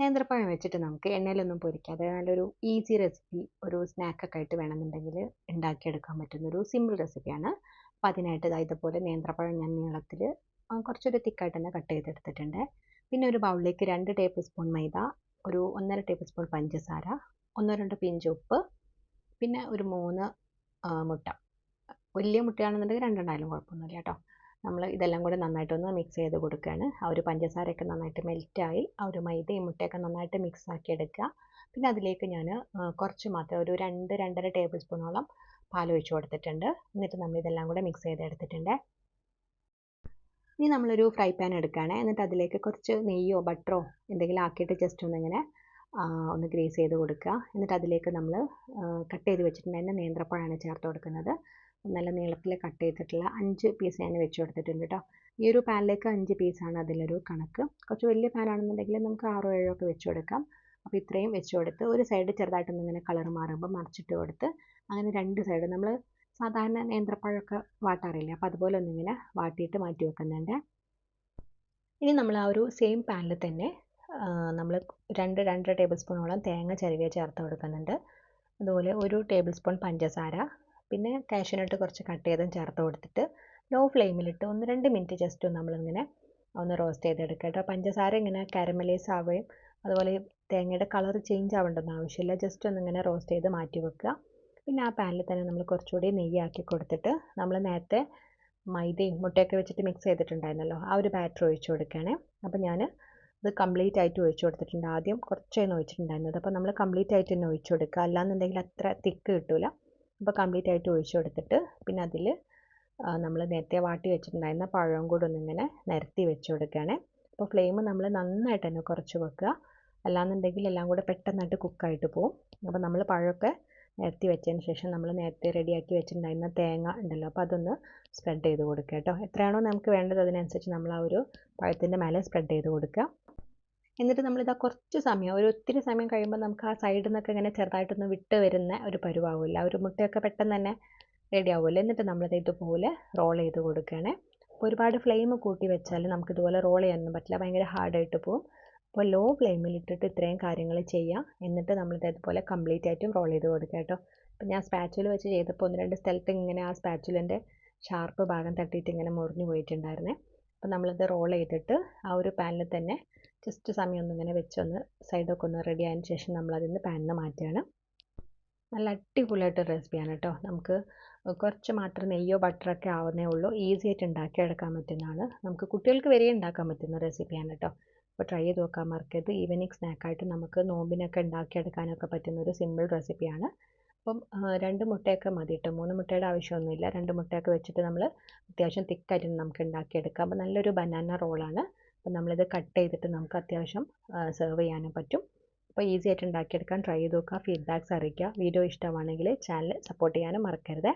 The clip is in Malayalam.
നേന്ത്രപ്പഴം വെച്ചിട്ട് നമുക്ക് എണ്ണയിലൊന്നും പൊരിക്കാതെ നല്ലൊരു ഈസി റെസിപ്പി ഒരു സ്നാക്കൊക്കെ ആയിട്ട് വേണമെന്നുണ്ടെങ്കിൽ ഉണ്ടാക്കിയെടുക്കാൻ പറ്റുന്നൊരു സിമ്പിൾ റെസിപ്പിയാണ് അപ്പോൾ അതിനായിട്ട് ഇതാ ഇതുപോലെ നേന്ത്രപ്പഴം ഞാൻ നീളത്തിൽ കുറച്ചൊരു തിക്കായിട്ട് തന്നെ കട്ട് ചെയ്തെടുത്തിട്ടുണ്ട്. പിന്നെ ഒരു ബൗളിലേക്ക് രണ്ട് ടേബിൾ സ്പൂൺ മൈദ ഒരു ഒന്നര ടേബിൾ സ്പൂൺ പഞ്ചസാര ഒന്നോ രണ്ടോ പിഞ്ച് ഉപ്പ് പിന്നെ ഒരു മൂന്ന് മുട്ട. വലിയ മുട്ടയാണെന്നുണ്ടെങ്കിൽ രണ്ടെണ്ണമായാലും കുഴപ്പമൊന്നുമില്ല കേട്ടോ. നമ്മൾ ഇതെല്ലാം കൂടെ നന്നായിട്ടൊന്ന് മിക്സ് ചെയ്ത് കൊടുക്കുകയാണ് ആ ഒരു പഞ്ചസാരയൊക്കെ നന്നായിട്ട് മെൽറ്റായി ആ ഒരു മൈദയും മുട്ടയൊക്കെ നന്നായിട്ട് മിക്സ് ആക്കി എടുക്കുക. പിന്നെ അതിലേക്ക് ഞാൻ കുറച്ച് മാത്രം ഒരു രണ്ട് രണ്ടര ടേബിൾ സ്പൂണോളം പാൽ ഒഴിച്ച് കൊടുത്തിട്ടുണ്ട്. എന്നിട്ട് നമ്മൾ ഇതെല്ലാം കൂടെ മിക്സ് ചെയ്ത് എടുത്തിട്ടുണ്ട്. ഇനി നമ്മളൊരു ഫ്രൈ പാൻ എടുക്കുകയാണ്. എന്നിട്ട് അതിലേക്ക് കുറച്ച് നെയ്യോ ബട്ടറോ എന്തെങ്കിലും ആക്കിയിട്ട് ജസ്റ്റ് ഒന്നിങ്ങനെ ഒന്ന് ഗ്രേസ് ചെയ്ത് കൊടുക്കുക. എന്നിട്ട് അതിലേക്ക് നമ്മൾ കട്ട് ചെയ്ത് വെച്ചിട്ടുണ്ടായിരുന്ന നേന്ത്രപ്പഴമാണ് ചേർത്ത് കൊടുക്കുന്നത്. നല്ല നീളത്തിൽ കട്ട് ചെയ്തിട്ടുള്ള അഞ്ച് പീസ് ഞാൻ വെച്ച് കൊടുത്തിട്ടുണ്ട് കേട്ടോ ഈ ഒരു പാനിലേക്ക് അഞ്ച് പീസാണ് അതിലൊരു കണക്ക്. കുറച്ച് വലിയ പാനാണെന്നുണ്ടെങ്കിൽ നമുക്ക് ആറോ ഏഴോ ഒക്കെ വെച്ച് കൊടുക്കാം. അപ്പോൾ ഇത്രയും വെച്ച് കൊടുത്ത് ഒരു സൈഡ് ചെറുതായിട്ടൊന്ന് ഇങ്ങനെ കളർ മാറുമ്പോൾ മറിച്ചിട്ട് കൊടുത്ത് അങ്ങനെ രണ്ട് സൈഡ് നമ്മൾ സാധാരണ നേന്ത്രപ്പഴമൊക്കെ വാട്ടാറില്ലേ? അപ്പോൾ അതുപോലെ ഒന്നിങ്ങനെ വാട്ടിയിട്ട് മാറ്റി വെക്കുന്നുണ്ട്. ഇനി നമ്മൾ ആ ഒരു സെയിം പാനിൽ തന്നെ നമ്മൾ രണ്ട് രണ്ടര ടേബിൾ സ്പൂണോളം തേങ്ങ ചിരവിയ ചേർത്ത് കൊടുക്കുന്നുണ്ട്. അതുപോലെ ഒരു ടേബിൾ സ്പൂൺ പഞ്ചസാര പിന്നെ കാഷ്യൂനട്ട് കുറച്ച് കട്ട് ചെയ്തും ചേർത്ത് കൊടുത്തിട്ട് ലോ ഫ്ലെയിമിലിട്ട് ഒന്ന് രണ്ട് മിനിറ്റ് ജസ്റ്റ് നമ്മളിങ്ങനെ ഒന്ന് റോസ്റ്റ് ചെയ്തെടുക്കുക കേട്ടോ. പഞ്ചസാര ഇങ്ങനെ കാരമലൈസ് ആവുകയും അതുപോലെ തേങ്ങയുടെ കളർ ചേഞ്ച് ആവേണ്ടെന്ന് ആവശ്യമില്ല. ജസ്റ്റ് ഒന്നിങ്ങനെ റോസ്റ്റ് ചെയ്ത് മാറ്റി വെക്കുക. പിന്നെ ആ പാനിൽ തന്നെ നമ്മൾ കുറച്ചുകൂടി നെയ്യാക്കി കൊടുത്തിട്ട് നമ്മൾ നേരത്തെ മൈദയും മുട്ടയൊക്കെ വെച്ചിട്ട് മിക്സ് ചെയ്തിട്ടുണ്ടായിരുന്നല്ലോ ആ ഒരു ബാറ്റർ ഒഴിച്ചു കൊടുക്കുകയാണേ. അപ്പോൾ ഞാൻ ഇത് കംപ്ലീറ്റ് ആയിട്ട് ഒഴിച്ചു കൊടുത്തിട്ടുണ്ട്. ആദ്യം കുറച്ചേ ഒഴിച്ചിട്ടുണ്ടായിരുന്നത്. അപ്പോൾ നമ്മൾ കംപ്ലീറ്റ് ആയിട്ട് തന്നെ ഒഴിച്ചു കൊടുക്കുക. അല്ലാന്നുണ്ടെങ്കിൽ അത്ര തിക്ക് കിട്ടില്ല അപ്പോൾ കംപ്ലീറ്റ് ആയിട്ട് ഒഴിച്ചു കൊടുത്തിട്ട് പിന്നെ അതിൽ നമ്മൾ നേരത്തെ വാട്ടി വെച്ചിട്ടുണ്ടായിരുന്ന പഴവും കൂടെ ഒന്നിങ്ങനെ നിരത്തി വെച്ച് കൊടുക്കുകയാണ്. അപ്പോൾ ഫ്ലെയിം നമ്മൾ നന്നായിട്ട് തന്നെ കുറച്ച് വെക്കുക. അല്ലാന്നുണ്ടെങ്കിൽ എല്ലാം കൂടെ പെട്ടെന്നായിട്ട് കുക്കായിട്ട് പോകും അപ്പോൾ നമ്മൾ പഴമൊക്കെ നിരത്തി വെച്ചതിന് ശേഷം നമ്മൾ നേരത്തെ റെഡിയാക്കി വെച്ചിട്ടുണ്ടായിരുന്ന തേങ്ങ ഉണ്ടല്ലോ അപ്പോൾ അതൊന്ന് സ്പ്രെഡ് ചെയ്ത് കൊടുക്കുക കേട്ടോ. എത്രയാണോ നമുക്ക് വേണ്ടത് അതിനനുസരിച്ച് നമ്മൾ ആ ഒരു പഴത്തിന്റെ മേലെ സ്പ്രെഡ് ചെയ്ത് കൊടുക്കുക. എന്നിട്ട് നമ്മൾ ഇതാ കുറച്ച് സമയം ഒരു ഒത്തിരി സമയം കഴിയുമ്പോൾ നമുക്ക് ആ സൈഡിൽ നിന്നൊക്കെ ഇങ്ങനെ ചെറുതായിട്ടൊന്ന് വിട്ട് വരുന്ന ഒരു പരുവാവില്ല ഒരു മുട്ടയൊക്കെ പെട്ടെന്ന് തന്നെ റെഡി ആവുമല്ലോ. എന്നിട്ട് നമ്മളിത് ഇതുപോലെ റോൾ ചെയ്ത് കൊടുക്കുകയാണേ. ഒരുപാട് ഫ്ലെയിം കൂട്ടി വെച്ചാൽ നമുക്ക് ഇതുപോലെ റോൾ ചെയ്യാനൊന്നും പറ്റില്ല. ഭയങ്കര ഹാർഡായിട്ട് പോകും അപ്പോൾ ലോ ഫ്ലെയിമിൽ ഇട്ടിട്ട് ഇത്രയും കാര്യങ്ങൾ ചെയ്യാം. എന്നിട്ട് നമ്മളിത് ഇതുപോലെ കംപ്ലീറ്റ് ആയിട്ടും റോൾ ചെയ്ത് കൊടുക്കുക കേട്ടോ. അപ്പോൾ ഞാൻ സ്പാച്ചുല വെച്ച് ചെയ്തപ്പോൾ ഒന്ന് രണ്ട് സ്ഥലത്ത് ഇങ്ങനെ ആ സ്പാച്ചുലിന്റെ ഷാർപ്പ് ഭാഗം തട്ടിയിട്ട് ഇങ്ങനെ മുറിഞ്ഞു പോയിട്ടുണ്ടായിരുന്നേ. അപ്പോൾ നമ്മളിത് റോൾ ചെയ്തിട്ട് ആ ഒരു പാനിൽ തന്നെ ജസ്റ്റ് സമയം ഒന്നിങ്ങനെ വെച്ചൊന്ന് സൈഡൊക്കെ ഒന്ന് റെഡി ആയതിന് ശേഷം നമ്മളതിൽ നിന്ന് പാനിൽ മാറ്റുകയാണ് നല്ല അടിപൊളിയായിട്ട് റെസിപ്പിയാണ് കേട്ടോ നമുക്ക് കുറച്ച് മാത്രം നെയ്യോ ബട്ടറൊക്കെ ആവുന്നേ ഉള്ളൂ. ഈസി ആയിട്ട് ഉണ്ടാക്കിയെടുക്കാൻ പറ്റുന്നതാണ്. നമുക്ക് കുട്ടികൾക്ക് വരെ ഉണ്ടാക്കാൻ പറ്റുന്ന റെസിപ്പിയാണ് കേട്ടോ അപ്പോൾ ട്രൈ ചെയ്ത് നോക്കാൻ മറക്കരുത്. ഈവനിങ് സ്നാക്കായിട്ട് നമുക്ക് നോമ്പിനൊക്കെ ഉണ്ടാക്കിയെടുക്കാനൊക്കെ പറ്റുന്ന ഒരു സിമ്പിൾ റെസിപ്പിയാണ് അപ്പം രണ്ട് മുട്ടയൊക്കെ മതി കേട്ടോ മൂന്ന് മുട്ടയുടെ ആവശ്യമൊന്നുമില്ല. രണ്ട് മുട്ടയൊക്കെ വെച്ചിട്ട് നമ്മൾ അത്യാവശ്യം തിക്കായിട്ട് നമുക്ക് ഉണ്ടാക്കിയെടുക്കാം അപ്പോൾ നല്ലൊരു ബനാന റോളാണ് അപ്പോൾ നമ്മളിത് കട്ട് ചെയ്തിട്ട് നമുക്ക് അത്യാവശ്യം സെർവ് ചെയ്യാനും പറ്റും. അപ്പോൾ ഈസി ആയിട്ട് ഉണ്ടാക്കിയെടുക്കാൻ ട്രൈ ചെയ്ത് നോക്കുക. ഫീഡ്ബാക്ക്സ് അറിയിക്കുക. വീഡിയോ ഇഷ്ടമാണെങ്കിൽ ചാനൽ സപ്പോർട്ട് ചെയ്യാനും മറക്കരുത്.